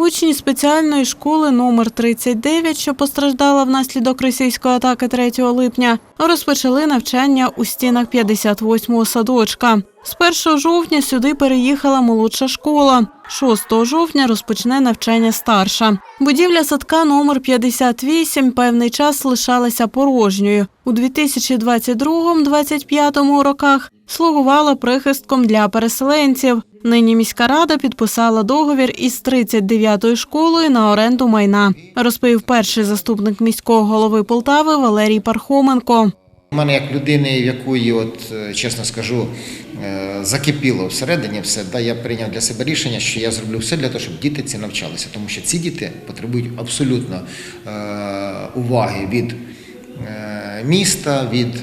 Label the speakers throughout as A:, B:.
A: Учні спеціальної школи номер 39, що постраждала внаслідок російської атаки 3 липня, розпочали навчання у стінах 58-го садочка. З 1 жовтня сюди переїхала молодша школа. 6 жовтня розпочне навчання старша. Будівля садка номер 58 певний час лишалася порожньою. У 2022-2025 роках слугувала прихистком для переселенців. Нині міська рада підписала договір із 39-ю школою на оренду майна, розповів перший заступник міського голови Полтави Валерій Пархоменко.
B: У мене як людини, в якої, от е, чесно скажу, е, закипіло всередині все, да, я прийняв для себе рішення, що я зроблю все для того, щоб діти ці навчалися, тому що ці діти потребують абсолютно е, уваги від міста, від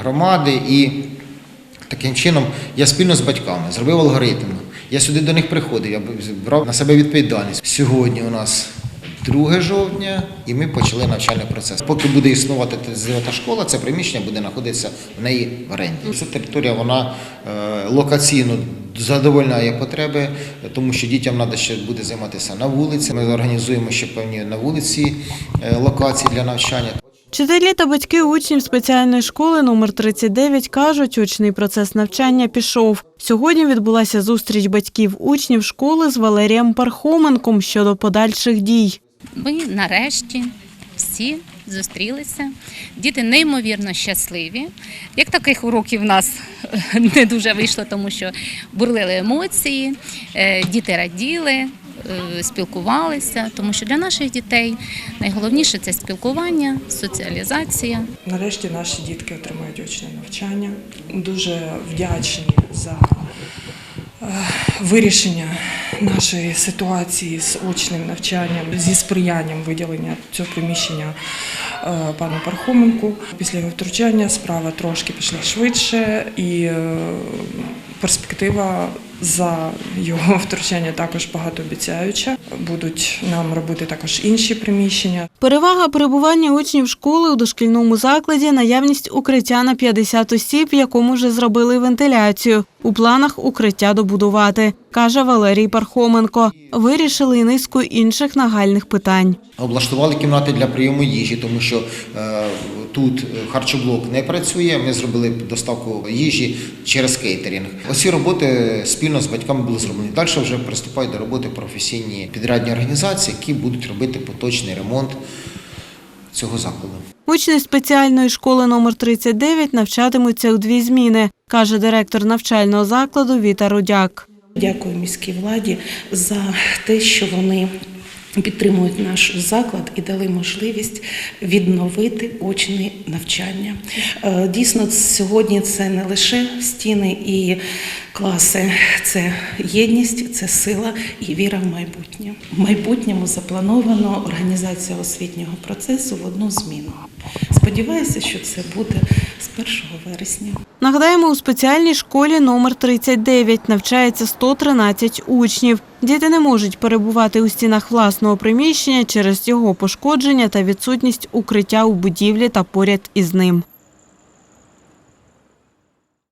B: громади і таким чином я спільно з батьками зробив алгоритм. Я сюди до них приходив, я брав на себе відповідальність. Сьогодні у нас 2 жовтня, і ми почали навчальний процес. Поки буде існувати та школа, це приміщення буде знаходитися в неї в оренді. Ця територія вона е, локаційно задовольняє потреби, тому що дітям треба ще буде займатися на вулиці. Ми організуємо ще певні на вулиці е, локації для навчання.
A: Вчителі та батьки учнів спеціальної школи номер 39 кажуть, очний процес навчання пішов. Сьогодні відбулася зустріч батьків учнів школи з Валерієм Пархоменком щодо подальших дій.
C: Ми нарешті всі зустрілися. Діти неймовірно щасливі. Як таких уроків в нас не дуже вийшло, тому що бурлили емоції, е, діти раділи. Е, Спілкувалися, тому що для наших дітей найголовніше це спілкування, соціалізація.
D: Нарешті наші дітки отримають очне навчання. Дуже вдячні за е, вирішення нашої ситуації з очним навчанням, зі сприянням виділення цього приміщення е, пану Пархоменку. Після його втручання справа трошки пішла швидше і перспектива за його втручання також багатообіцяюча. Будуть нам робити також інші приміщення.
A: Перевага перебування учнів школи у дошкільному закладі наявність укриття на 50 осіб, в якому вже зробили вентиляцію. У планах укриття добудувати, каже Валерій Пархоменко. Вирішили низку інших нагальних питань.
B: Облаштували кімнати для прийому їжі, тому що е, тут харчоблок не працює. Ми зробили доставку їжі через кейтерінг. Оці роботи спільно з батьками були зроблені. Далі вже приступають до роботи професійні підрядні організації, які будуть робити поточний ремонт цього закладу.
A: Учні спеціальної школи номер 39 навчатимуться у дві зміни, каже директор навчального закладу Віта Рудяк.
E: Дякую міській владі за те, що вони підтримують наш заклад і дали можливість відновити очне навчання. Е, Дійсно, сьогодні це не лише стіни і класи, це єдність, це сила і віра в майбутнє. В майбутньому заплановано організація освітнього процесу в одну зміну. Сподіваюся, що це буде з 1 вересня.
A: Нагадаємо, у спеціальній школі номер 39 навчається 113 учнів. Діти не можуть перебувати у стінах власного приміщення через його пошкодження та відсутність укриття у будівлі та поряд із ним.